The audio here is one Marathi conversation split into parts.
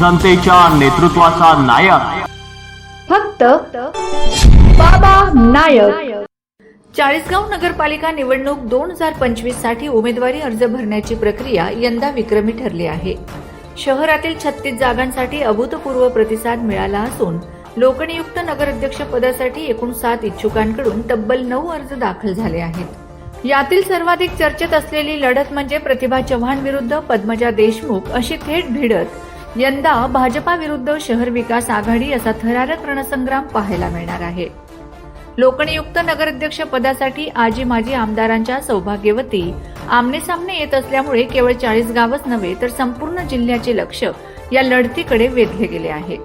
जनतेच्या नेतृत्वाचा नायक. फक्त बाबा नायक. चाळीसगाव नगरपालिका निवडणूक दोन हजार पंचवीससाठी उमेदवारी अर्ज भरण्याची प्रक्रिया यंदा विक्रमी ठरली आहे. शहरातील छत्तीस जागांसाठी अभूतपूर्व प्रतिसाद मिळाला असून लोकनियुक्त नगराध्यक्ष पदासाठी एकूण सात इच्छुकांकडून तब्बल नऊ अर्ज दाखल झाले आहेत. यातील सर्वाधिक चर्चेत असलेली लढत म्हणजे प्रतिभा चव्हाण विरुद्ध पद्मजा देशमुख अशी थेट भिडत यंदा भाजपा विरुद्ध शहर विकास आघाडी असा थरारक रणसंग्राम पाहायला मिळणार आहे. लोकनियुक्त नगराध्यक्ष पदासाठी आजी माजी आमदारांच्या सौभाग्यवती आमने सामने येत असल्यामुळे केवळ चाळीस गावच नव्हे तर संपूर्ण जिल्ह्याचे लक्ष या लढतीकडे वेधले गेले आहे.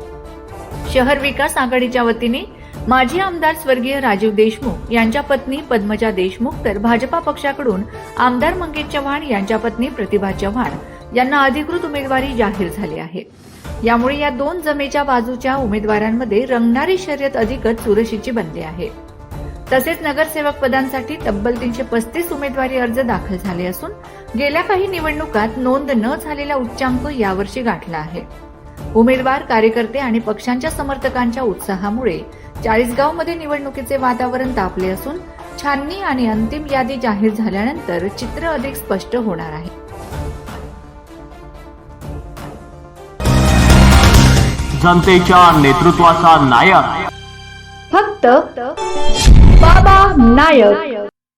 शहर विकास आघाडीच्या वतीने माजी आमदार स्वर्गीय राजीव देशमुख यांच्या पत्नी पद्मजा देशमुख तर भाजपा पक्षाकडून आमदार मंगेश चव्हाण यांच्या पत्नी प्रतिभा चव्हाण यांना अधिकृत उमेदवारी जाहीर झाली आहे. यामुळे या दोन जमेच्या बाजूच्या उमेदवारांमध्ये रंगणारी शर्यत अधिकच चुरशीची बनली आहे. तसेच नगरसेवक पदांसाठी तब्बल तीनशे पस्तीस उमेदवारी अर्ज दाखल झाले असून गेल्या काही निवडणुकात नोंद न झालेला उच्चांक यावर्षी गाठला आहे. उमेदवार कार्यकर्ते आणि पक्षांच्या समर्थकांच्या उत्साहामुळे चाळीसगावमध्ये निवडणुकीचे वातावरण तापले असून छाननी आणि अंतिम यादी जाहीर झाल्यानंतर चित्र अधिक स्पष्ट होणार आहे. जनतेच्या नेतृत्वाचा नायक. फक्त बाबा नायक.